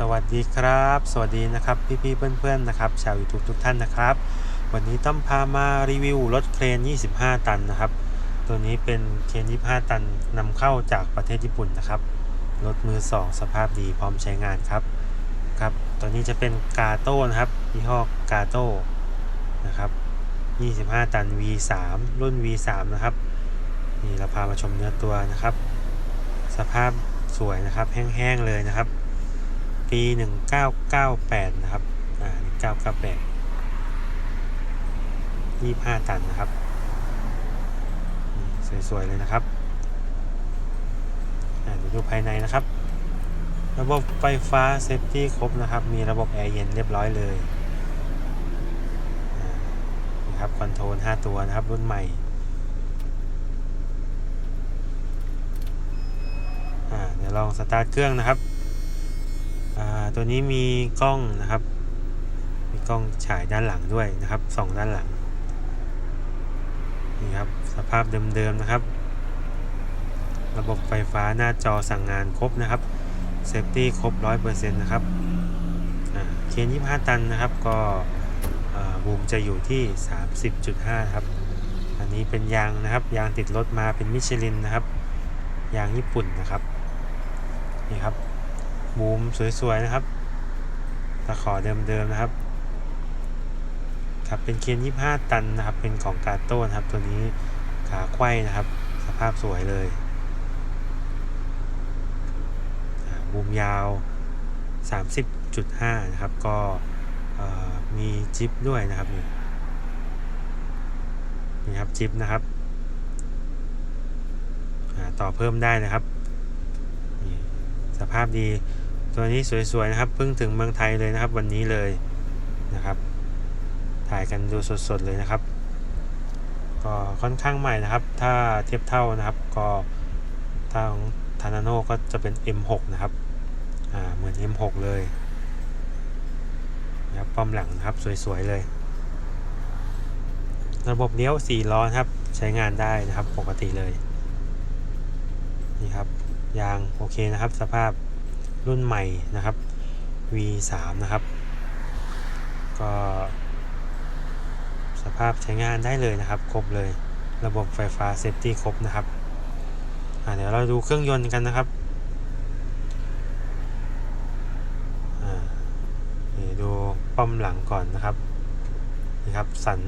สวัสดีครับ สวัสดีนะครับพี่ๆเพื่อนๆนะครับชาวยูทูบทุกท่านนะครับ วันนี้ต้องพามารีวิวรถเครน 25 ตันนะครับ ตัวนี้เป็นเครน 25 ตันนำเข้าจากประเทศญี่ปุ่นนะครับรถมือ 2 สภาพดีพร้อมใช้งานครับครับตัวนี้จะเป็นกาโต้นะครับยี่ห้อกาโต้นะครับ 25 ตัน V3 รุ่น V3 นะครับนี่เราพามาชมเนื้อตัวนะครับ สภาพสวยนะครับแห้งๆเลยนะครับ ปี 1998 นะครับ อ่า 1998 25 ตันนะครับ สวย ๆ เลยนะครับ อ่าเดี๋ยวดูภายในนะครับ ระบบไฟฟ้าเซฟตี้ครบนะครับ มีระบบแอร์เย็นเรียบร้อยเลยนี่ครับคอนโทรล 5 ตัวนะครับ รุ่นใหม่เดี๋ยวลองสตาร์ทเครื่องนะครับ ตัวนี้มีกล้องนะครับ มีกล้องฉายด้านหลังด้วยนะครับสองด้านหลังนี่ครับสภาพเดิมๆนะครับ ระบบไฟฟ้าหน้าจอสั่งงานครบนะครับเซฟตี้ครบ 100%นะครับอ่าเคน25 ตันนะครับ ก็บูมจะอยู่ที่ 30.5 ครับ อันนี้เป็นยางนะครับ ยางติดรถมาเป็นมิชลินนะครับ ยางญี่ปุ่นนะครับ นี่ครับ บูมสวยๆนะครับตะขอเดิมๆนะครับครับเป็นเคียน25 ตันนะครับ เป็นของกาโต้นะครับ ตัวนี้ขาไขว้นะครับ สภาพสวยเลยอ่าบูมยาว 30.5 นะครับ ก็มีจิ๊บด้วยนะครับนี่นี่ครับจิ๊บนะครับต่อเพิ่มได้นะครับ สภาพดี ตัวนี้สวยๆนะครับเพิ่งถึงเมืองไทยเลยนะครับ วันนี้เลยนะครับ ถ่ายกันดูสดๆเลยนะครับ ก็ค่อนข้างใหม่นะครับ ถ้าเทียบเท่านะครับ ก็ถ้างทานาโนก็จะเป็น M6 นะครับอ่าเหมือน M6 เลยนะครับป้อมหลังนะครับสวยๆเลย ระบบเลี้ยว4ล้อครับ ใช้งานได้นะครับปกติเลยนี่ครับยางโอเคนะครับสภาพ รุ่นใหม่นะครับ V3 นะครับ ก็ สภาพใช้งานได้เลยนะครับ ครบเลย ระบบไฟฟ้าเซฟตี้ครบนะครับเดี๋ยวเราดูเครื่องยนต์กันนะครับอ่าดูป้อมหลังก่อนนะครับนี่ครับ สัน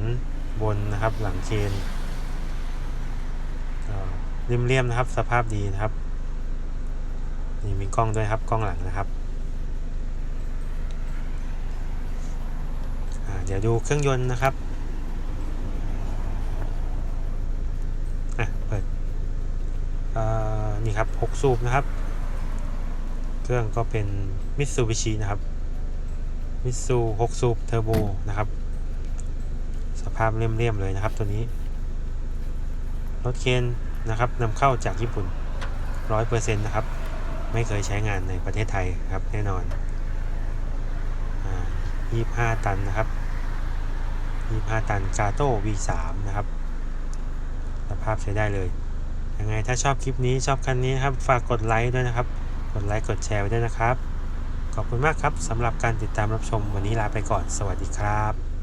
บนนะครับหลังเชนก็เรียมๆนะครับ สภาพดีนะครับ นี่มีกล้องด้วยครับกล้องหลังนะครับเดี๋ยวดูเครื่องยนต์นะครับอะเปิดนี่ครับ6สูบนะครับ เครื่องก็เป็นมิตซูบิชินะครับมิตซู6สูบเทอร์โบนะครับ สภาพเรียมๆเลยนะครับตัวนี้ รถเคนนะครับนำเข้าจากญี่ปุ่น 100%นะครับ ไม่เคยใช้งานในประเทศไทยครับแน่นอนอ่า25 ตันนะครับ25 ตันกาโต้ V3 นะครับ สภาพใช้ได้เลย ยังไงถ้าชอบคลิปนี้ชอบคันนี้ครับ ฝากกดไลค์ด้วยนะครับ กดไลค์กดแชร์ไว้ด้วยนะครับ ขอบคุณมากครับสำหรับการติดตามรับชมวันนี้ลาไปก่อน สวัสดีครับ